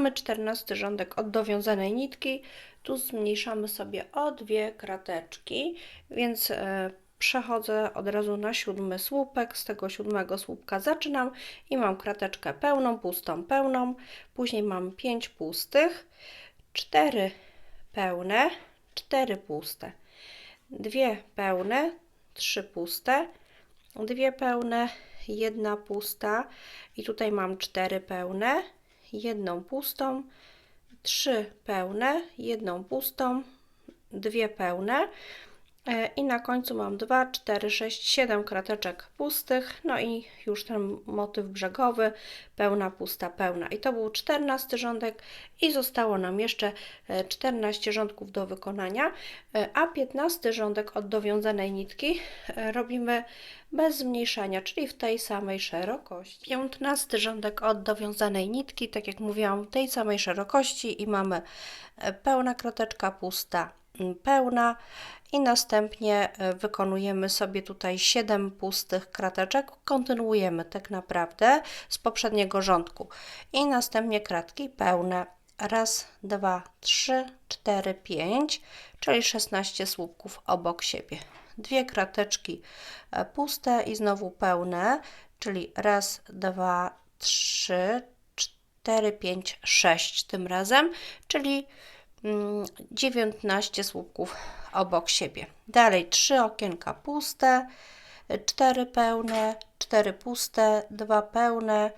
Mamy 14 rządek od dowiązanej nitki. Tu zmniejszamy sobie o dwie krateczki, więc e, przechodzę od razu na siódmy słupek. Z tego siódmego słupka zaczynam i mam krateczkę pełną, pustą, pełną. Później mam 5 pustych, 4 pełne, 4 puste, dwie pełne, 3 puste, dwie pełne, jedna pusta i tutaj mam cztery pełne, jedną pustą, trzy pełne, jedną pustą, dwie pełne i na końcu mam 2, 4, 6, 7 krateczek pustych, no i już ten motyw brzegowy, pełna, pusta, pełna. I to był 14 rządek i zostało nam jeszcze e, 14 rządków do wykonania, e, a 15 rządek od dowiązanej nitki e, robimy bez zmniejszania, czyli w tej samej szerokości. 15 rządek od dowiązanej nitki, tak jak mówiłam, tej samej szerokości i mamy e, pełna krateczka, pusta, pełna i następnie e, wykonujemy sobie tutaj 7 pustych krateczek, kontynuujemy tak naprawdę z poprzedniego rządku i następnie kratki pełne. Raz, dwa, trzy, cztery, pięć, czyli 16 słupków obok siebie. Dwie krateczki e, puste i znowu pełne, czyli raz, dwa, trzy, cztery, pięć, sześć tym razem, czyli 19 słupków obok siebie. Dalej trzy okienka puste, cztery pełne, cztery puste, dwa pełne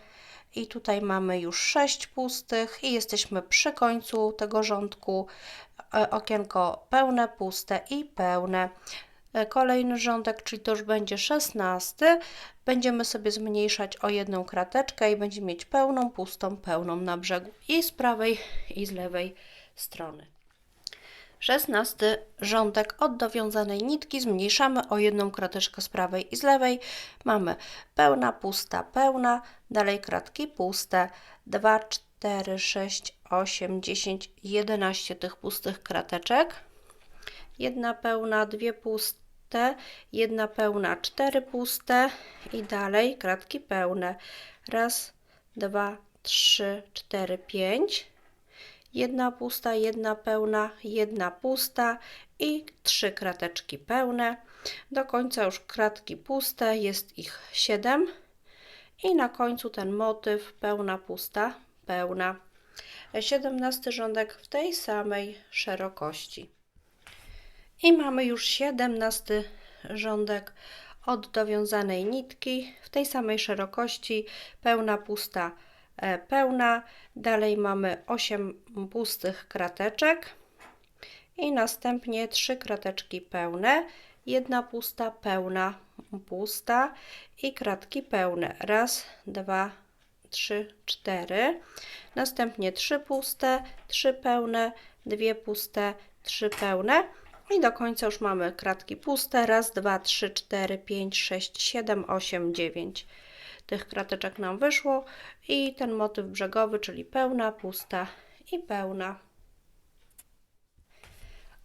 i tutaj mamy już sześć pustych i jesteśmy przy końcu tego rządku. E, Okienko pełne, puste i pełne. E, Kolejny rządek, czyli to już będzie szesnasty. Będziemy sobie zmniejszać o jedną krateczkę i będziemy mieć pełną, pustą, pełną na brzegu i z prawej i z lewej strony. 16 rządek od dowiązanej nitki zmniejszamy o jedną krateczkę z prawej i z lewej. Mamy pełna, pusta, pełna, dalej kratki puste, 2, 4, 6, 8, 10, 11 tych pustych krateczek. Jedna pełna, dwie puste, jedna pełna, cztery puste i dalej kratki pełne. Raz, dwa, trzy, cztery, pięć jedna pusta, jedna pełna, jedna pusta i trzy krateczki pełne. Do końca już kratki puste, jest ich 7 i na końcu ten motyw pełna, pusta, pełna. 17 rządek w tej samej szerokości. I mamy już 17 rządek od dowiązanej nitki w tej samej szerokości, pełna, pusta, e, pełna. Dalej mamy 8 pustych krateczek i następnie 3 krateczki pełne, jedna pusta, pełna, pusta i kratki pełne. Raz, dwa, trzy, cztery. Następnie 3 puste, 3 pełne, dwie puste, 3 pełne. I do końca już mamy kratki puste. Raz, dwa, trzy, cztery, pięć, sześć, siedem, osiem, dziewięć. Tych krateczek nam wyszło i ten motyw brzegowy, czyli pełna, pusta i pełna.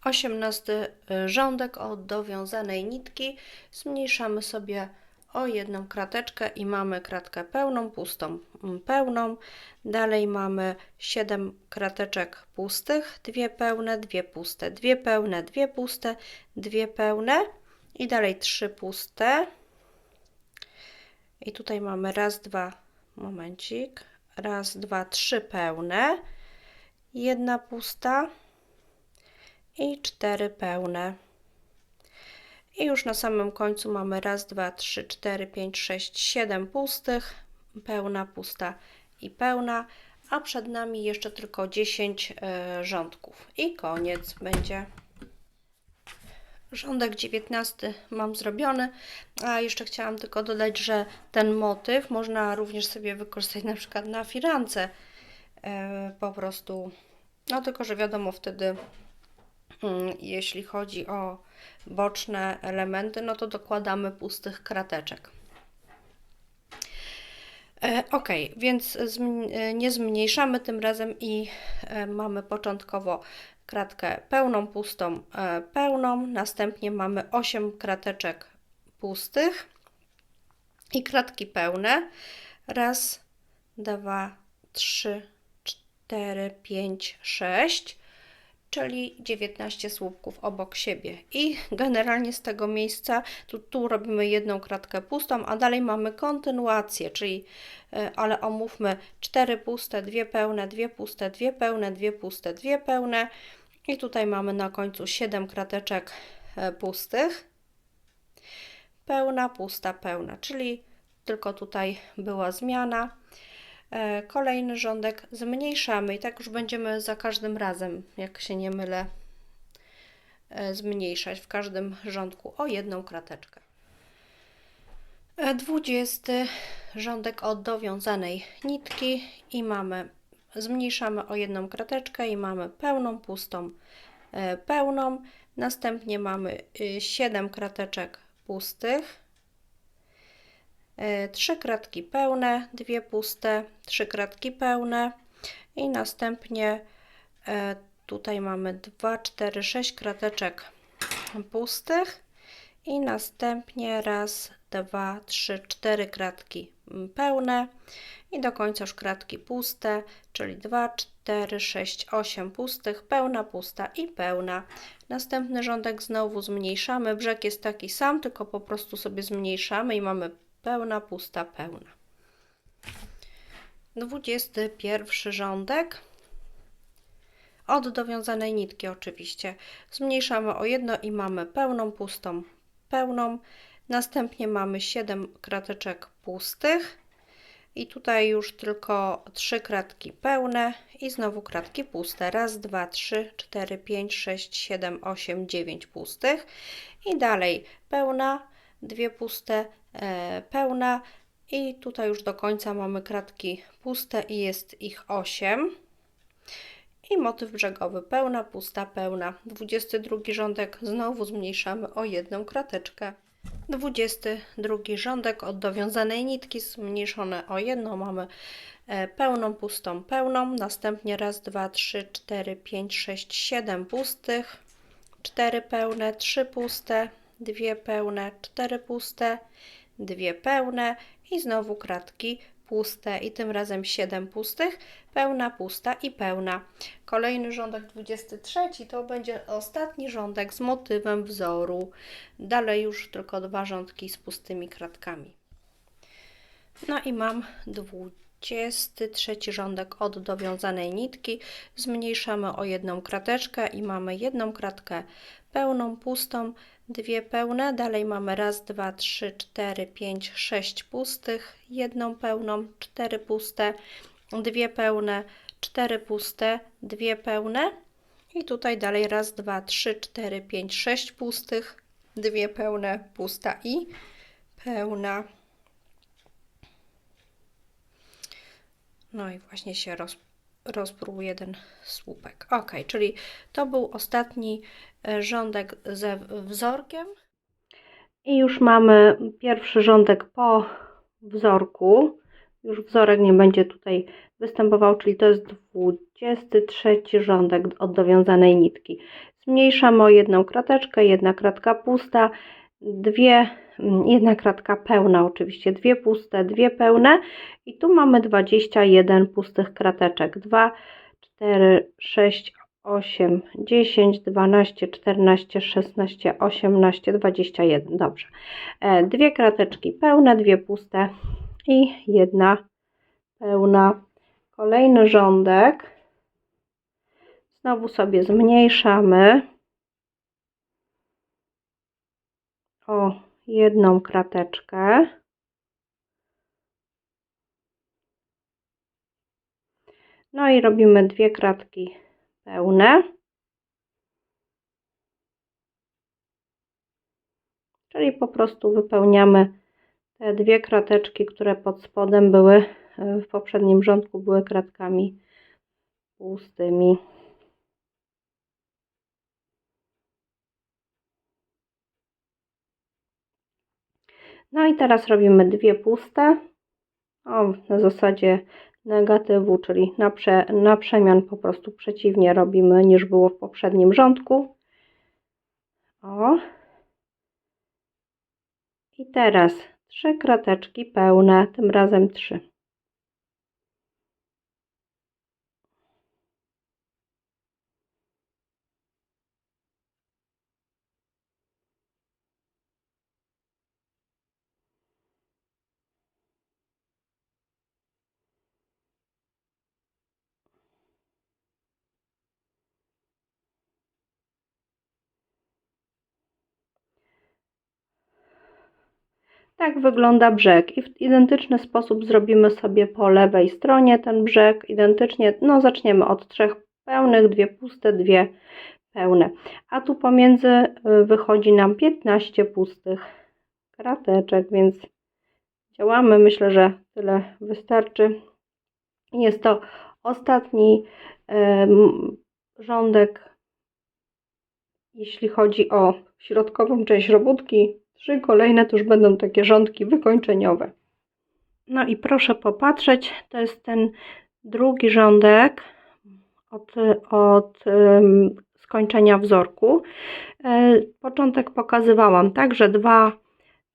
18 rządek od dowiązanej nitki zmniejszamy sobie o jedną krateczkę i mamy kratkę pełną, pustą, pełną. Dalej mamy 7 krateczek pustych, dwie pełne, dwie puste, dwie pełne, dwie puste, dwie pełne i dalej trzy puste. I tutaj mamy raz, dwa, momencik, raz, dwa, trzy pełne, jedna pusta i cztery pełne. I już na samym końcu mamy raz, dwa, trzy, cztery, pięć, sześć, siedem pustych, pełna, pusta i pełna, a przed nami jeszcze tylko 10 y, rządków. I koniec będzie. Rządek 19 mam zrobiony, a jeszcze chciałam tylko dodać, że ten motyw można również sobie wykorzystać na przykład na firance. E, po prostu, no tylko, że wiadomo wtedy, mm, jeśli chodzi o boczne elementy, no to dokładamy pustych krateczek. E, Ok, więc e, nie zmniejszamy tym razem i mamy początkowo kratkę pełną, pustą, e, pełną. Następnie mamy 8 krateczek pustych i kratki pełne. Raz, dwa, trzy, 4, 5, 6, czyli 19 słupków obok siebie. I generalnie z tego miejsca tu, tu robimy jedną kratkę pustą, a dalej mamy kontynuację, czyli e, ale omówmy 4 puste, 2 pełne, 2 puste, 2 pełne, 2 puste, 2 pełne. I tutaj mamy na końcu 7 krateczek e, pustych. Pełna, pusta, pełna, czyli tylko tutaj była zmiana. E, Kolejny rządek zmniejszamy i tak już będziemy za każdym razem, jak się nie mylę, e, zmniejszać w każdym rządku o jedną krateczkę. E, Dwudziesty rządek od dowiązanej nitki i mamy, zmniejszamy o jedną krateczkę i mamy pełną, pustą, pełną. Następnie mamy 7 krateczek pustych, trzy kratki pełne, dwie puste, trzy kratki pełne i następnie e, tutaj mamy 2, 4, 6 krateczek pustych i następnie raz, dwa, trzy, cztery kratki pełne i do końca już kratki puste, czyli 2, 4, 6, 8 pustych, pełna, pusta i pełna. Następny rządek znowu zmniejszamy. Brzeg jest taki sam, tylko po prostu sobie zmniejszamy i mamy pełna, pusta, pełna. 21 rządek. Od dowiązanej nitki oczywiście. Zmniejszamy o jedno i mamy pełną, pustą, pełną. Następnie mamy 7 krateczek pustych. I tutaj już tylko 3 kratki pełne i znowu kratki puste. Raz, dwa, trzy, cztery, pięć, sześć, siedem, osiem, dziewięć pustych. I dalej pełna, dwie puste, pełna. I tutaj już do końca mamy kratki puste i jest ich 8. I motyw brzegowy pełna, pusta, pełna. 22 rządek znowu zmniejszamy o jedną krateczkę. 22 rządek od dowiązanej nitki zmniejszone o jedną mamy e, pełną, pustą, pełną. Następnie raz, dwa, trzy, cztery, pięć, sześć, siedem pustych, cztery pełne, trzy puste, dwie pełne, cztery puste, dwie pełne i znowu kratki puste i tym razem 7 pustych, pełna, pusta i pełna. Kolejny rządek 23 to będzie ostatni rządek z motywem wzoru. Dalej już tylko dwa rządki z pustymi kratkami. No i mam 23 rządek od dowiązanej nitki. Zmniejszamy o jedną krateczkę i mamy jedną kratkę pełną, pustą, dwie pełne, dalej mamy raz, dwa, trzy, cztery, pięć, sześć pustych, jedną pełną, cztery puste, dwie pełne, cztery puste, dwie pełne i tutaj dalej raz, dwa, trzy, cztery, pięć, sześć pustych, dwie pełne, pusta i pełna. No i właśnie się roz, rozprół jeden słupek. Ok, czyli to był ostatni e, rządek ze wzorkiem. I już mamy pierwszy rządek po wzorku. Już wzorek nie będzie tutaj występował, czyli to jest 23 rządek od dowiązanej nitki. Zmniejszamy o jedną krateczkę, jedna kratka pusta, dwie, mm, jedna kratka pełna oczywiście, dwie puste, dwie pełne i tu mamy 21 pustych krateczek, 2, 4, 6, 8, 10, 12, 14, 16, 18, 21, dobrze. E, dwie krateczki pełne, dwie puste i jedna pełna. Kolejny rządek. Znowu sobie zmniejszamy. O jedną krateczkę. No i robimy dwie kratki pełne. Czyli po prostu wypełniamy te dwie krateczki, które pod spodem były w poprzednim rządku były kratkami pustymi. No i teraz robimy dwie puste. O, na zasadzie negatywu, czyli na, prze, na przemian po prostu przeciwnie robimy niż było w poprzednim rządku. O. I teraz trzy krateczki pełne, tym razem trzy. Tak wygląda brzeg i w identyczny sposób zrobimy sobie po lewej stronie ten brzeg. Identycznie, no zaczniemy od trzech pełnych, dwie puste, dwie pełne. A tu pomiędzy y, wychodzi nam 15 pustych krateczek, więc działamy. Myślę, że tyle wystarczy. Jest to ostatni em, rządek, jeśli chodzi o środkową część robótki. Trzy kolejne to już będą takie rządki wykończeniowe. No i proszę popatrzeć, to jest ten drugi rządek od, od em, skończenia wzorku. E, Początek pokazywałam, tak, że dwa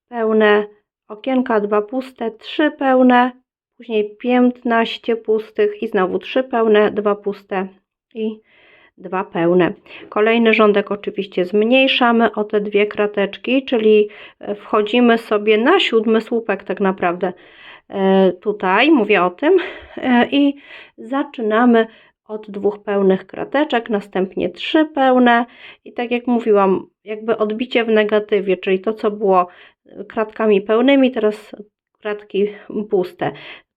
pełne okienka, dwa puste, trzy pełne, później 15 pustych i znowu trzy pełne, dwa puste i dwa pełne. Kolejny rządek oczywiście zmniejszamy o te dwie krateczki, czyli e, wchodzimy sobie na siódmy słupek tak naprawdę e, tutaj, mówię o tym e, i zaczynamy od dwóch pełnych krateczek, następnie trzy pełne i tak jak mówiłam, jakby odbicie w negatywie, czyli to co było kratkami pełnymi, teraz kratki puste.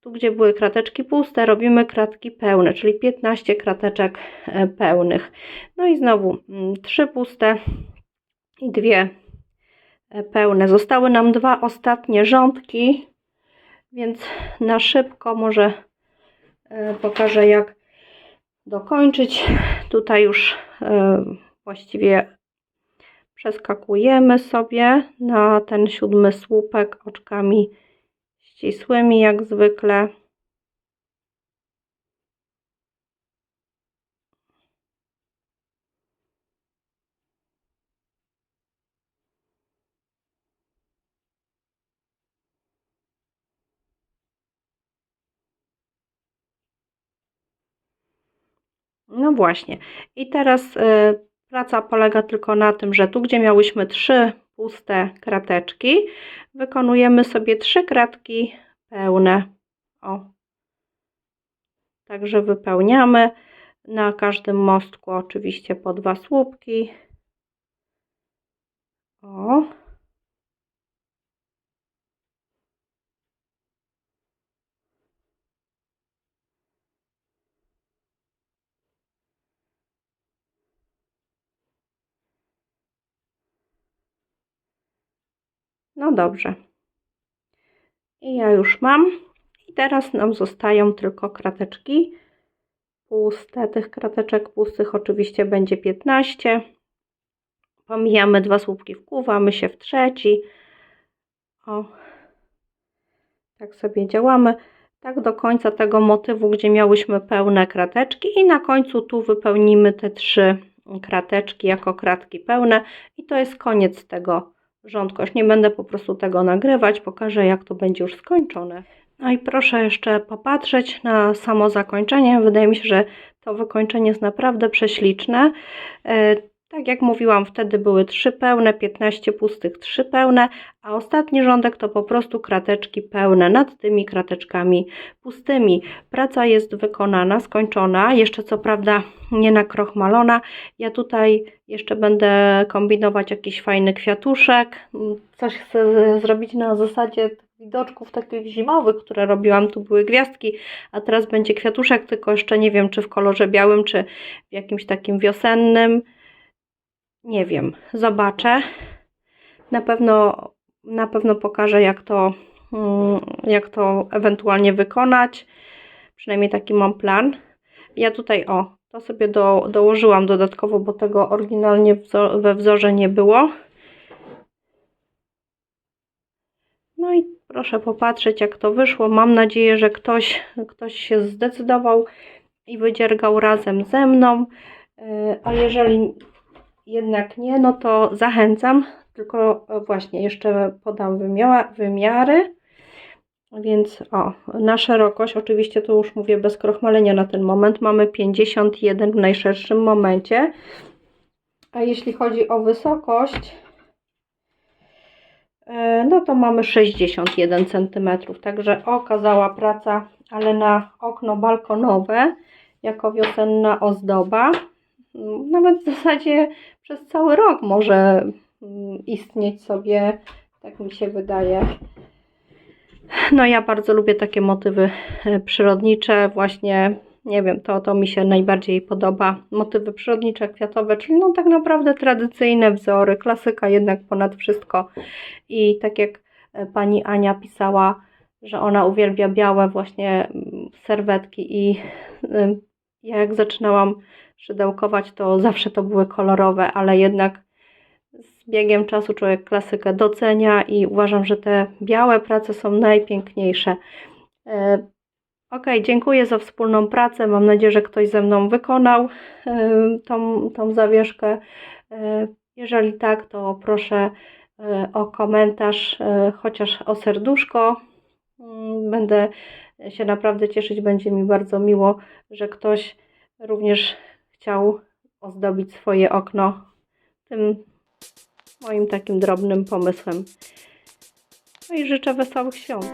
Tu, gdzie były krateczki puste, robimy kratki pełne, czyli 15 krateczek e, pełnych. No i znowu mm, trzy puste i dwie e, pełne. Zostały nam dwa ostatnie rządki, więc na szybko może e, pokażę, jak dokończyć. Tutaj już właściwie przeskakujemy sobie na ten siódmy słupek oczkami ścisłymi jak zwykle. No właśnie. I teraz y, praca polega tylko na tym, że tu, gdzie miałyśmy trzy puste krateczki, wykonujemy sobie trzy kratki pełne. O. Także wypełniamy na każdym mostku oczywiście po dwa słupki. O. No dobrze. I ja już mam. I teraz nam zostają tylko krateczki puste. Tych krateczek pustych oczywiście będzie 15. Pomijamy dwa słupki, wkuwamy się w trzeci. O, tak sobie działamy. Tak do końca tego motywu, gdzie miałyśmy pełne krateczki i na końcu tu wypełnimy te trzy krateczki jako kratki pełne i to jest koniec tego rządku. Już nie będę po prostu tego nagrywać, pokażę jak to będzie już skończone. No i proszę jeszcze popatrzeć na samo zakończenie. Wydaje mi się, że to wykończenie jest naprawdę prześliczne. Tak jak mówiłam, wtedy były trzy pełne, 15 pustych, trzy pełne, a ostatni rządek to po prostu krateczki pełne nad tymi krateczkami pustymi. Praca jest wykonana, skończona, jeszcze co prawda nie nakrochmalona. Ja tutaj jeszcze będę kombinować jakiś fajny kwiatuszek. Coś chcę zrobić na zasadzie widoczków takich zimowych, które robiłam. Tu były gwiazdki, a teraz będzie kwiatuszek, tylko jeszcze nie wiem, czy w kolorze białym, czy w jakimś takim wiosennym. Nie wiem, zobaczę. Na pewno, na pewno pokażę, jak to, mm, jak to ewentualnie wykonać. Przynajmniej taki mam plan. Ja tutaj, o, to sobie do, dołożyłam dodatkowo, bo tego oryginalnie we wzorze nie było. No i proszę popatrzeć, jak to wyszło. Mam nadzieję, że ktoś, ktoś się zdecydował i wydziergał razem ze mną. Yy, A jeżeli jednak nie, no to zachęcam. Tylko e, właśnie jeszcze podam wymia- wymiary. Więc o, na szerokość, oczywiście to już mówię bez krochmalenia na ten moment, mamy 51 w najszerszym momencie. A jeśli chodzi o wysokość, e, no to mamy 61 cm. Także okazała praca, ale na okno balkonowe jako wiosenna ozdoba. Nawet w zasadzie przez cały rok może mm, istnieć sobie, tak mi się wydaje. No ja bardzo lubię takie motywy e, przyrodnicze, właśnie nie wiem, to, to mi się najbardziej podoba. Motywy przyrodnicze, kwiatowe, czyli no tak naprawdę tradycyjne wzory, klasyka jednak ponad wszystko. I tak jak e, pani Ania pisała, że ona uwielbia białe właśnie mm, serwetki i y, ja jak zaczynałam szydełkować, to zawsze to były kolorowe, ale jednak z biegiem czasu człowiek klasykę docenia i uważam, że te białe prace są najpiękniejsze. E, Ok, dziękuję za wspólną pracę. Mam nadzieję, że ktoś ze mną wykonał e, tą, tą zawieszkę. E, Jeżeli tak, to proszę o komentarz, chociaż o serduszko. Mm, Będę się naprawdę cieszyć. Będzie mi bardzo miło, że ktoś również chciał ozdobić swoje okno tym moim takim drobnym pomysłem. No i życzę wesołych świąt.